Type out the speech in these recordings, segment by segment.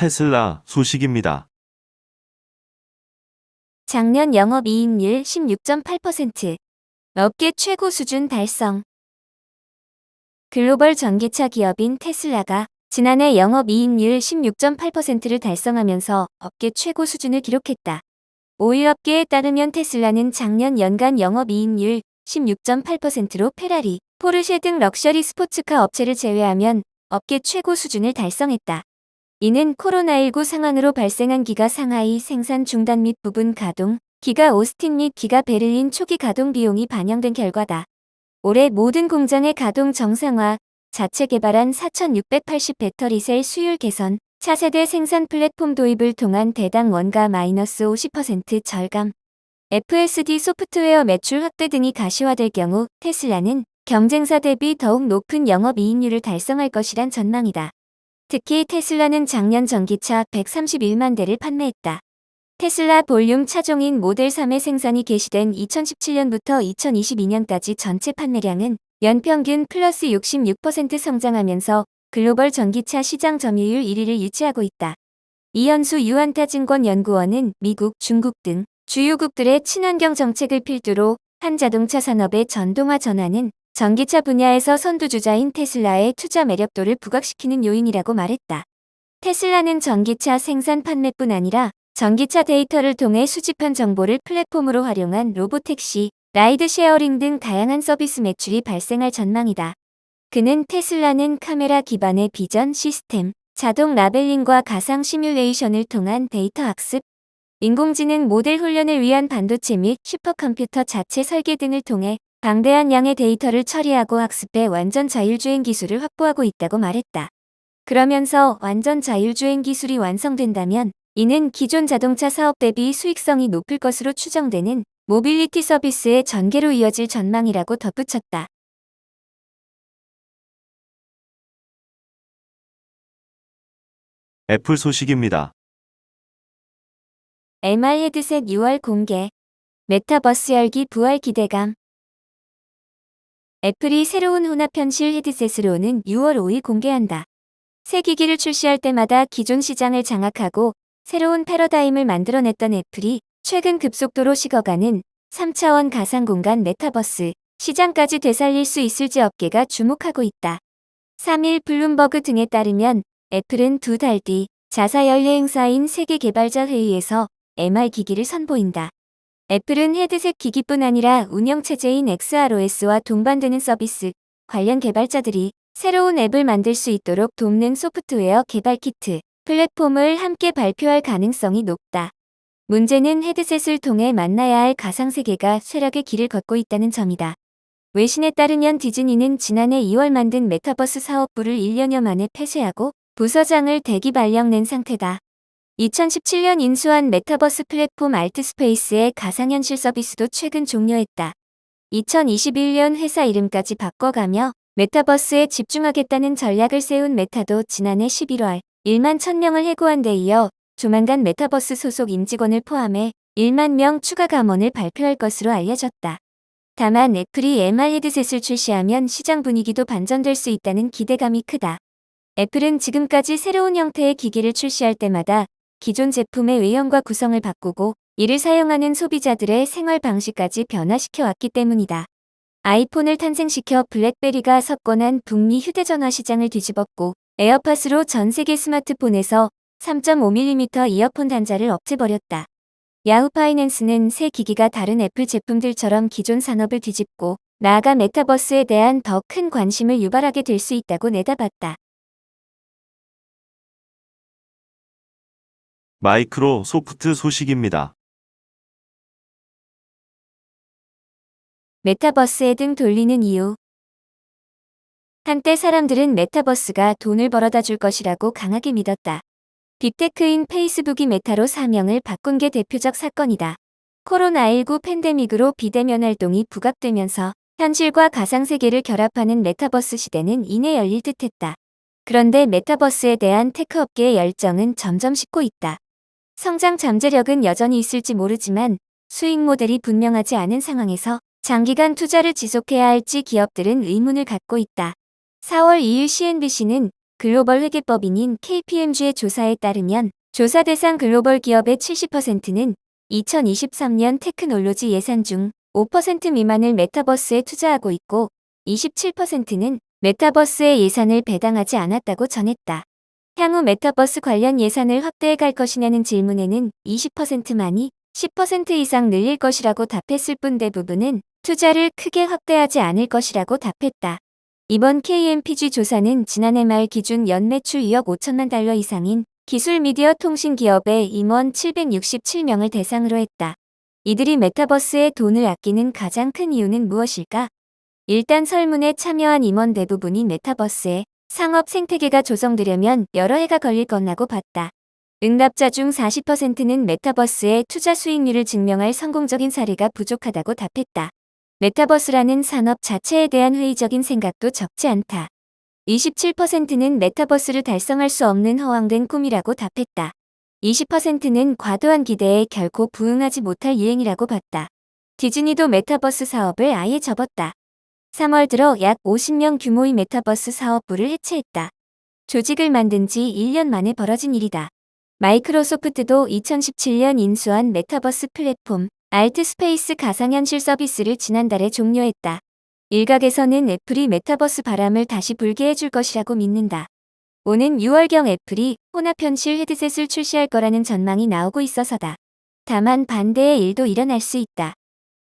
테슬라 소식입니다. 작년 영업이익률 16.8%. 업계 최고 수준 달성. 글로벌 전기차 기업인 테슬라가 지난해 영업이익률 16.8%를 달성하면서 업계 최고 수준을 기록했다. 오일 업계에 따르면 테슬라는 작년 연간 영업이익률 16.8%로 페라리, 포르쉐 등 럭셔리 스포츠카 업체를 제외하면 업계 최고 수준을 달성했다. 이는 코로나19 상황으로 발생한 기가 상하이 생산 중단 및 부분 가동, 기가 오스틴 및 기가 베를린 초기 가동 비용이 반영된 결과다. 올해 모든 공장의 가동 정상화, 자체 개발한 4680 배터리셀 수율 개선, 차세대 생산 플랫폼 도입을 통한 대당 원가 마이너스 50% 절감, FSD 소프트웨어 매출 확대 등이 가시화될 경우 테슬라는 경쟁사 대비 더욱 높은 영업이익률을 달성할 것이란 전망이다. 특히 테슬라는 작년 전기차 131만 대를 판매했다. 테슬라 볼륨 차종인 모델 3의 생산이 개시된 2017년부터 2022년까지 전체 판매량은 연평균 플러스 66% 성장하면서 글로벌 전기차 시장 점유율 1위를 유지하고 있다. 이현수 유한타증권 연구원은 미국, 중국 등 주요국들의 친환경 정책을 필두로 한 자동차 산업의 전동화 전환은 전기차 분야에서 선두주자인 테슬라의 투자 매력도를 부각시키는 요인이라고 말했다. 테슬라는 전기차 생산 판매뿐 아니라 전기차 데이터를 통해 수집한 정보를 플랫폼으로 활용한 로보택시, 라이드 쉐어링 등 다양한 서비스 매출이 발생할 전망이다. 그는 테슬라는 카메라 기반의 비전 시스템, 자동 라벨링과 가상 시뮬레이션을 통한 데이터 학습, 인공지능 모델 훈련을 위한 반도체 및 슈퍼컴퓨터 자체 설계 등을 통해 방대한 양의 데이터를 처리하고 학습해 완전 자율주행 기술을 확보하고 있다고 말했다. 그러면서 완전 자율주행 기술이 완성된다면 이는 기존 자동차 사업 대비 수익성이 높을 것으로 추정되는 모빌리티 서비스의 전개로 이어질 전망이라고 덧붙였다. 애플 소식입니다. MR 헤드셋 6월 공개. 메타버스 열기 부활 기대감. 애플이 새로운 혼합 현실 헤드셋으로는 6월 5일 공개한다. 새 기기를 출시할 때마다 기존 시장을 장악하고 새로운 패러다임을 만들어냈던 애플이 최근 급속도로 식어가는 3차원 가상 공간 메타버스 시장까지 되살릴 수 있을지 업계가 주목하고 있다. 3일 블룸버그 등에 따르면 애플은 두 달 뒤 자사 연례 행사인 세계 개발자 회의에서 MR 기기를 선보인다. 애플은 헤드셋 기기뿐 아니라 운영체제인 XROS와 동반되는 서비스, 관련 개발자들이 새로운 앱을 만들 수 있도록 돕는 소프트웨어 개발 키트, 플랫폼을 함께 발표할 가능성이 높다. 문제는 헤드셋을 통해 만나야 할 가상세계가 쇠락의 길을 걷고 있다는 점이다. 외신에 따르면 디즈니는 지난해 2월 만든 메타버스 사업부를 1년여 만에 폐쇄하고 부서장을 대기 발령낸 상태다. 2017년 인수한 메타버스 플랫폼 알트스페이스의 가상현실 서비스도 최근 종료했다. 2021년 회사 이름까지 바꿔가며 메타버스에 집중하겠다는 전략을 세운 메타도 지난해 11월 1만 1000명을 해고한 데 이어 조만간 메타버스 소속 임직원을 포함해 1만 명 추가 감원을 발표할 것으로 알려졌다. 다만 애플이 MR 헤드셋을 출시하면 시장 분위기도 반전될 수 있다는 기대감이 크다. 애플은 지금까지 새로운 형태의 기기를 출시할 때마다 기존 제품의 외형과 구성을 바꾸고 이를 사용하는 소비자들의 생활 방식까지 변화시켜 왔기 때문이다. 아이폰을 탄생시켜 블랙베리가 석권한 북미 휴대전화 시장을 뒤집었고 에어팟으로 전 세계 스마트폰에서 3.5mm 이어폰 단자를 없애버렸다. 야후 파이낸스는 새 기기가 다른 애플 제품들처럼 기존 산업을 뒤집고 나아가 메타버스에 대한 더 큰 관심을 유발하게 될 수 있다고 내다봤다. 마이크로 소프트 소식입니다. 메타버스에 등 돌리는 이유. 한때 사람들은 메타버스가 돈을 벌어다 줄 것이라고 강하게 믿었다. 빅테크인 페이스북이 메타로 사명을 바꾼 게 대표적 사건이다. 코로나19 팬데믹으로 비대면 활동이 부각되면서 현실과 가상세계를 결합하는 메타버스 시대는 이내 열릴 듯했다. 그런데 메타버스에 대한 테크 업계의 열정은 점점 식고 있다. 성장 잠재력은 여전히 있을지 모르지만 수익 모델이 분명하지 않은 상황에서 장기간 투자를 지속해야 할지 기업들은 의문을 갖고 있다. 4월 2일 CNBC는 글로벌 회계법인인 KPMG의 조사에 따르면 조사 대상 글로벌 기업의 70%는 2023년 테크놀로지 예산 중 5% 미만을 메타버스에 투자하고 있고 27%는 메타버스에 예산을 배당하지 않았다고 전했다. 향후 메타버스 관련 예산을 확대해 갈 것이냐는 질문에는 20%만이 10% 이상 늘릴 것이라고 답했을 뿐 대부분은 투자를 크게 확대하지 않을 것이라고 답했다. 이번 KMPG 조사는 지난해 말 기준 연매출 2억 5천만 달러 이상인 기술 미디어 통신 기업의 임원 767명을 대상으로 했다. 이들이 메타버스에 돈을 아끼는 가장 큰 이유는 무엇일까? 일단 설문에 참여한 임원 대부분이 메타버스에 상업 생태계가 조성되려면 여러 해가 걸릴 거라고 봤다. 응답자 중 40%는 메타버스의 투자 수익률을 증명할 성공적인 사례가 부족하다고 답했다. 메타버스라는 산업 자체에 대한 회의적인 생각도 적지 않다. 27%는 메타버스를 달성할 수 없는 허황된 꿈이라고 답했다. 20%는 과도한 기대에 결코 부응하지 못할 유행이라고 봤다. 디즈니도 메타버스 사업을 아예 접었다. 3월 들어 약 50명 규모의 메타버스 사업부를 해체했다. 조직을 만든 지 1년 만에 벌어진 일이다. 마이크로소프트도 2017년 인수한 메타버스 플랫폼 알트스페이스 가상현실 서비스를 지난달에 종료했다. 일각에서는 애플이 메타버스 바람을 다시 불게 해줄 것이라고 믿는다. 오는 6월경 애플이 혼합현실 헤드셋을 출시할 거라는 전망이 나오고 있어서다. 다만 반대의 일도 일어날 수 있다.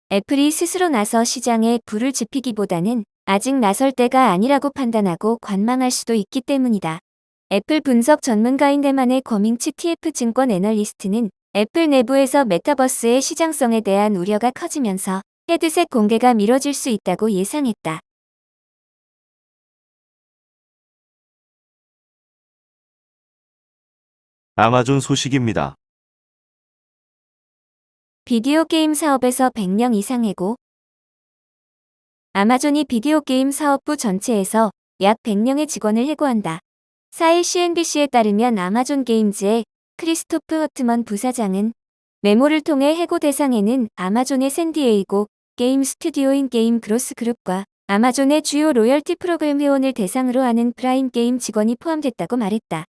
애플이 스스로 나서 시장에 불을 지피기보다는 아직 나설 때가 아니라고 판단하고 관망할 수도 있기 때문이다. 애플 분석 전문가인 대만의 거밍치 TF증권 애널리스트는 애플 내부에서 메타버스의 시장성에 대한 우려가 커지면서 헤드셋 공개가 미뤄질 수 있다고 예상했다. 아마존 소식입니다. 비디오 게임 사업에서 100명 이상 해고 아마존이 비디오 게임 사업부 전체에서 약 100명의 직원을 해고한다. 4일 CNBC에 따르면 아마존 게임즈의 크리스토프 허트먼 부사장은 메모를 통해 해고 대상에는 아마존의 샌디에이고 게임 스튜디오인 게임 그로스 그룹과 아마존의 주요 로열티 프로그램 회원을 대상으로 하는 프라임 게임 직원이 포함됐다고 말했다.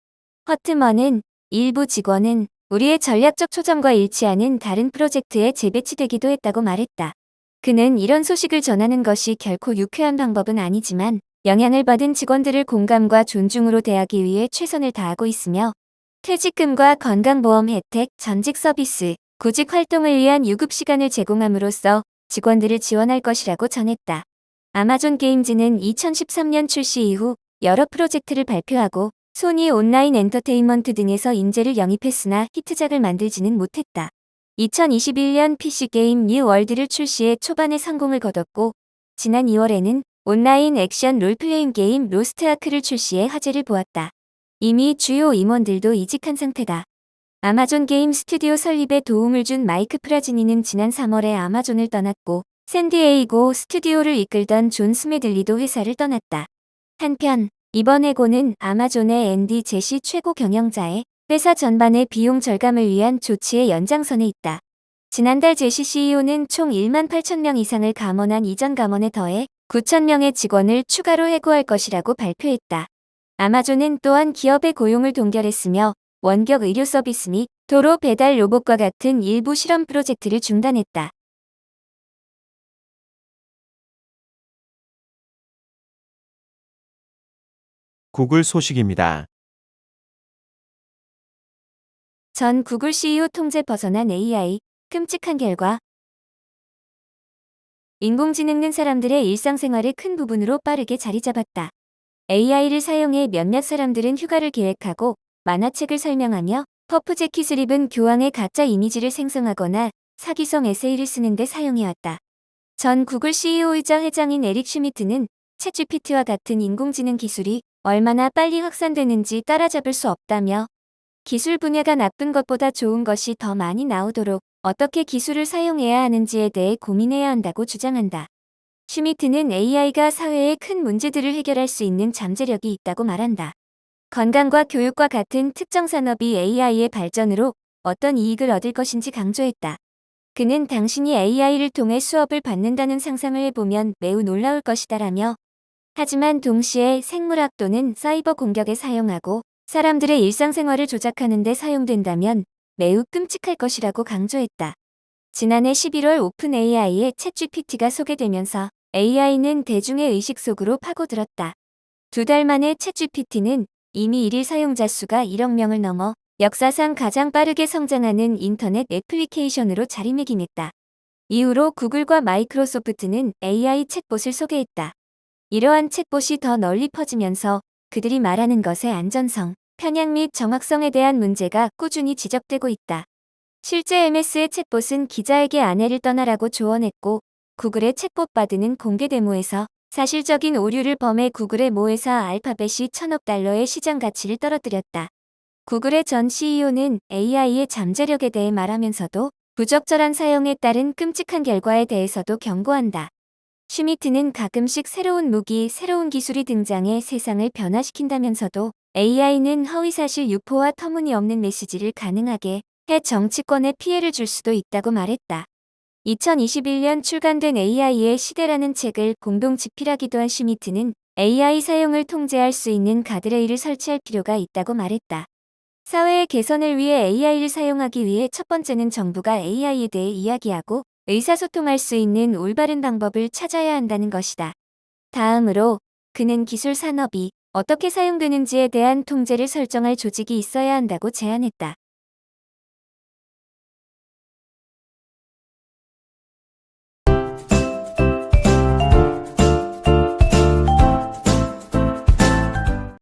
허트먼은 일부 직원은 우리의 전략적 초점과 일치하는 다른 프로젝트에 재배치되기도 했다고 말했다. 그는 이런 소식을 전하는 것이 결코 유쾌한 방법은 아니지만 영향을 받은 직원들을 공감과 존중으로 대하기 위해 최선을 다하고 있으며 퇴직금과 건강보험 혜택, 전직 서비스, 구직 활동을 위한 유급 시간을 제공함으로써 직원들을 지원할 것이라고 전했다. 아마존 게임즈는 2013년 출시 이후 여러 프로젝트를 발표하고 소니 온라인 엔터테인먼트 등에서 인재를 영입했으나 히트작을 만들지는 못했다. 2021년 PC게임 뉴 월드를 출시해 초반에 성공을 거뒀고 지난 2월에는 온라인 액션 롤플레잉 게임 로스트아크를 출시해 화제를 보았다. 이미 주요 임원들도 이직한 상태다. 아마존 게임 스튜디오 설립에 도움을 준 마이크 프라지니는 지난 3월에 아마존을 떠났고 샌디에이고 스튜디오를 이끌던 존 스메들리도 회사를 떠났다. 한편 이번 해고는 아마존의 앤디 제시 최고 경영자의 회사 전반의 비용 절감을 위한 조치의 연장선에 있다. 지난달 제시 CEO는 총 1만 8천 명 이상을 감원한 이전 감원에 더해 9천 명의 직원을 추가로 해고할 것이라고 발표했다. 아마존은 또한 기업의 고용을 동결했으며 원격 의료 서비스 및 도로 배달 로봇과 같은 일부 실험 프로젝트를 중단했다. 구글 소식입니다. 전 구글 CEO 통제 벗어난 AI, 끔찍한 결과. 인공지능은 사람들의 일상생활의 큰 부분으로 빠르게 자리 잡았다. AI를 사용해 몇몇 사람들은 휴가를 계획하고 만화책을 설명하며 퍼프제킷을 입은 교황의 가짜 이미지를 생성하거나 사기성 에세이를 쓰는 데 사용해왔다. 전 구글 CEO이자 회장인 에릭 슈미트는 챗GPT와 같은 인공지능 기술이 얼마나 빨리 확산되는지 따라잡을 수 없다며 기술 분야가 나쁜 것보다 좋은 것이 더 많이 나오도록 어떻게 기술을 사용해야 하는지에 대해 고민해야 한다고 주장한다. 슈미트는 AI가 사회의 큰 문제들을 해결할 수 있는 잠재력이 있다고 말한다. 건강과 교육과 같은 특정 산업이 AI의 발전으로 어떤 이익을 얻을 것인지 강조했다. 그는 당신이 AI를 통해 수업을 받는다는 상상을 해보면 매우 놀라울 것이다라며 하지만 동시에 생물학 또는 사이버 공격에 사용하고 사람들의 일상생활을 조작하는 데 사용된다면 매우 끔찍할 것이라고 강조했다. 지난해 11월 오픈 AI의 챗GPT가 소개되면서 AI는 대중의 의식 속으로 파고들었다. 두 달 만에 챗GPT는 이미 1일 사용자 수가 1억 명을 넘어 역사상 가장 빠르게 성장하는 인터넷 애플리케이션으로 자리매김했다. 이후로 구글과 마이크로소프트는 AI 챗봇을 소개했다. 이러한 챗봇이 더 널리 퍼지면서 그들이 말하는 것의 안전성, 편향 및 정확성에 대한 문제가 꾸준히 지적되고 있다. 실제 MS의 챗봇은 기자에게 아내를 떠나라고 조언했고 구글의 챗봇 바드는 공개 데모에서 사실적인 오류를 범해 구글의 모 회사 알파벳이 천억 달러의 시장 가치를 떨어뜨렸다. 구글의 전 CEO는 AI의 잠재력에 대해 말하면서도 부적절한 사용에 따른 끔찍한 결과에 대해서도 경고한다. 슈미트는 가끔씩 새로운 무기, 새로운 기술이 등장해 세상을 변화시킨다면서도 AI는 허위사실 유포와 터무니없는 메시지를 가능하게 해 정치권에 피해를 줄 수도 있다고 말했다. 2021년 출간된 AI의 시대라는 책을 공동 집필하기도 한 슈미트는 AI 사용을 통제할 수 있는 가드레일을 설치할 필요가 있다고 말했다. 사회의 개선을 위해 AI를 사용하기 위해 첫 번째는 정부가 AI에 대해 이야기하고 의사소통할 수 있는 올바른 방법을 찾아야 한다는 것이다. 다음으로 그는 기술 산업이 어떻게 사용되는지에 대한 통제를 설정할 조직이 있어야 한다고 제안했다.